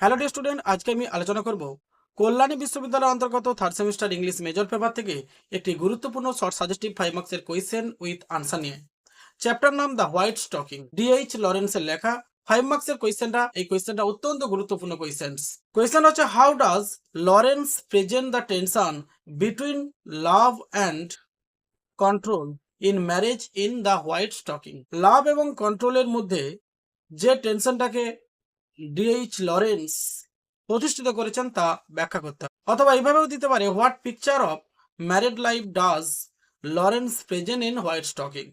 Hello day student আজকে আমি আলোচনা করব কল্যাণী বিশ্ববিদ্যালয়ের অন্তর্গত third semester English major paper থেকে একটি গুরুত্বপূর্ণ শর্ট সাজেস্টিভ ফাইভ মার্কসের কোয়েশ্চেন উইথ আনসার নিয়ে। চ্যাপ্টার নাম দ্য হোয়াইট স্টকিং ডিএইচ লরেন্সের লেখা ফাইভ মার্কসের কোয়েশ্চেনটা এই কোয়েশ্চেনটা অত্যন্ত গুরুত্বপূর্ণ কোয়েশ্চেন্স কোয়েশ্চেন হচ্ছে how does Lawrence present the tension between love and control in marriage in the white stocking love এবং কন্ট্রোলের মধ্যে যে টেনশনটাকে ডিএইচ লরেন্স প্রতিষ্ঠিত করেছেন তা ব্যাখ্যা করতে হবে। অথবা এইভাবেও দিতে পারে, what picture of married life does Lawrence present in white stocking?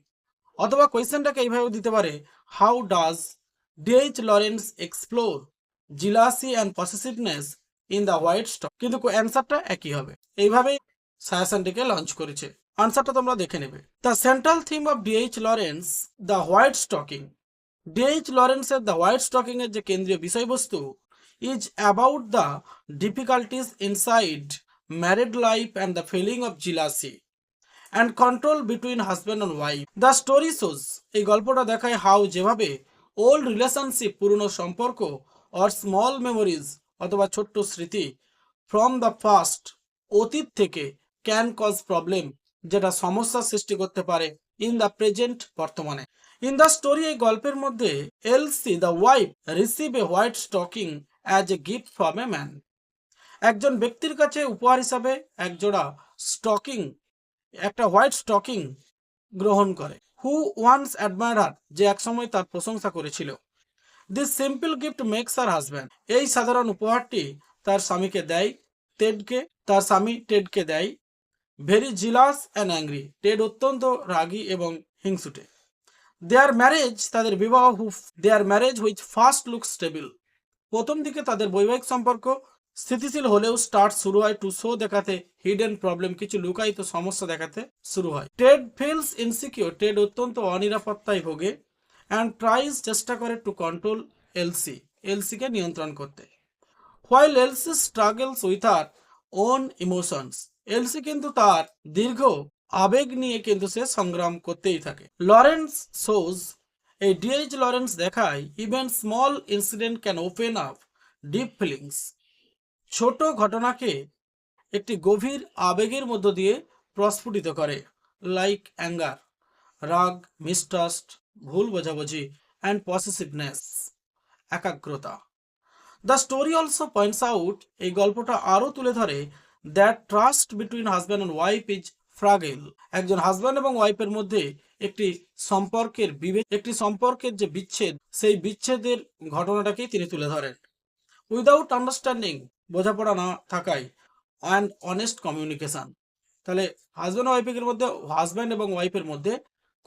অথবা কোয়েশ্চেনটাকে এইভাবেও দিতে পারে, how does DH Lawrence explore jealousy and possessiveness in the white stock? কিন্তু অ্যান্সারটা একই হবে। এইভাবেই সায়াসানটিকে লঞ্চ করেছে। আনসারটা তোমরা দেখে নেবে। The central theme of DH Lawrence the white stocking. DH লরেন্সের the white stocking এর যে কেন্দ্রীয় বিষয়বস্তু is about the difficulties inside married life and the feeling of jealousy and control between husband and wife the story shows এই গল্পটা দেখায় how যেভাবে old relationship পুরনো সম্পর্ক অর স্মল মেমোরিজ অথবা ছোট্ট স্মৃতি ফ্রম দ্য ফার্স্ট অতীত থেকে ক্যান কজ প্রবলেম যেটা সমস্যার সৃষ্টি করতে পারে ইন দ্য প্রেজেন্ট বর্তমানে। ইন দ্য স্টোরি এই গল্পের মধ্যে Elsie the wife receive a white stocking as a gift from a man একজন ব্যক্তির কাছে উপহার হিসাবে একজোড়া স্টকিং একটা হোয়াইট স্টকিং গ্রহণ করে হু ওয়ান্স অ্যাডমায়ার যে একসময় তার প্রশংসা করেছিল। This simple gift makes her husband এই সাধারণ উপহারটি তার স্বামীকে দেয়, টেডকে, তার স্বামী টেডকে দেয়। Very jealous and angry Ted অত্যন্ত রাগী এবং হিংসুটে। দেয়ার ম্যারেজ তাদের বিবাহ their marriage which first look stable প্রথম দিকে তাদের বৈবাহিক সম্পর্ক স্থিতিশীল হলেও স্টার্ট শুরু হয় টু শো দেখাতে হিডেন প্রবলেম কিছু লুকায়িত সমস্যা দেখাতে শুরু হয়। টেড ফিলস ইনসিকিউর টেড অত্যন্ত অনিরাপত্তায় ভোগে অ্যান্ড ট্রাইজ চেষ্টা করে টু কন্ট্রোল এলসি এলসিকে নিয়ন্ত্রণ করতে। While Elsie struggles with her own emotions Elsie কিন্তু তার দীর্ঘ আবেগ নিয়ে কিন্তু সে সংগ্রাম করতেই থাকে। লরেন্স শোজ এই ডিএইচ লরেন্স দেখায় even small incident can open up deep feelings ছোট ঘটনাকে একটি গভীর আবেগের মধ্য দিয়ে প্রস্ফুটিত করে লাইক অ্যাঙ্গার রাগ মিসট্রাস্ট ভুল বোঝাবুঝি অ্যান্ড পসেসিভনেস একাগ্রতা। The story also points out এই গল্পটা আরও তুলে ধরে that trust between husband and wife is fragile একজন হাজব্যান্ড এবং ওয়াইফের মধ্যে একটি সম্পর্কের বিভেদ, একটি সম্পর্কের যে বিচ্ছেদ, সেই বিচ্ছেদের ঘটনাটাকেই তিনি তুলে ধরেন। উইদাউট আন্ডারস্ট্যান্ডিং বোঝাপড়া না থাকায় অ্যান্ড অনেস্ট কমিউনিকেশন তাহলে হাজব্যান্ড ওয়াইফের মধ্যে, হাজব্যান্ড এবং ওয়াইফের মধ্যে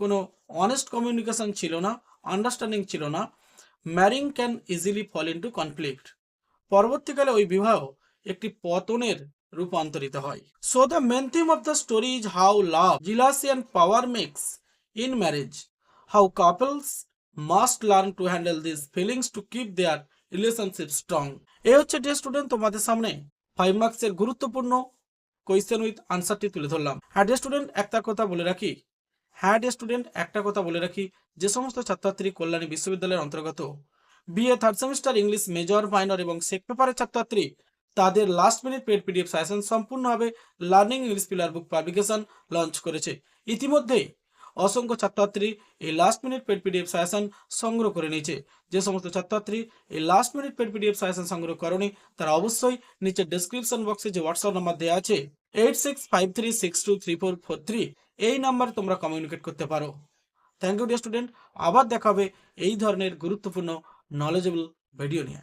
কোনো অনেস্ট কমিউনিকেশন ছিল না আন্ডারস্ট্যান্ডিং ছিল না। Marriage can easily fall into conflict পরবর্তীকালে ওই বিবাহ একটি পতনের রূপান্তরিত হয়। So the main theme of the story is how love jealousy and power makes in marriage how couples must learn to handle this feelings to keep their relationship strong এ হচ্ছে day student তোমাদের সামনে five মার্কসের গুরুত্বপূর্ণ question with আনসারটি তুলে ধরলাম। হ্যাঁ day student একটা কথা বলে রাখি। হ্যাঁ ডে স্টুডেন্ট একটা কথা বলে রাখি। যে সমস্ত ছাত্রছাত্রী কল্যাণী বিশ্ববিদ্যালয়ের অন্তর্গত BA third semester English major minor এবং সেক পেপারের ছাত্রছাত্রী তাদের last minute paid PDF suggestion সম্পূর্ণভাবে learning English pillar book publication launch করেছে। ইতিমধ্যেই অসংখ্য ছাত্রছাত্রী এই last minute paid PDF suggestion সংগ্রহ করে নিয়েছে। যে সমস্ত ছাত্রছাত্রী এই last minute paid PDF suggestion সংগ্রহ করেনি, তারা অবশ্যই নিচে ডেসক্রিপশন বক্সে যে হোয়াটসঅ্যাপ নাম্বার দেওয়া আছে eight six five three six two three four four three এই নাম্বারে তোমরা কমিউনিকেট করতে পারো। থ্যাংক ইউ ডিয়ার স্টুডেন্ট আবার দেখাবে এই ধরনের গুরুত্বপূর্ণ নলেজেবল ভিডিও নিয়ে।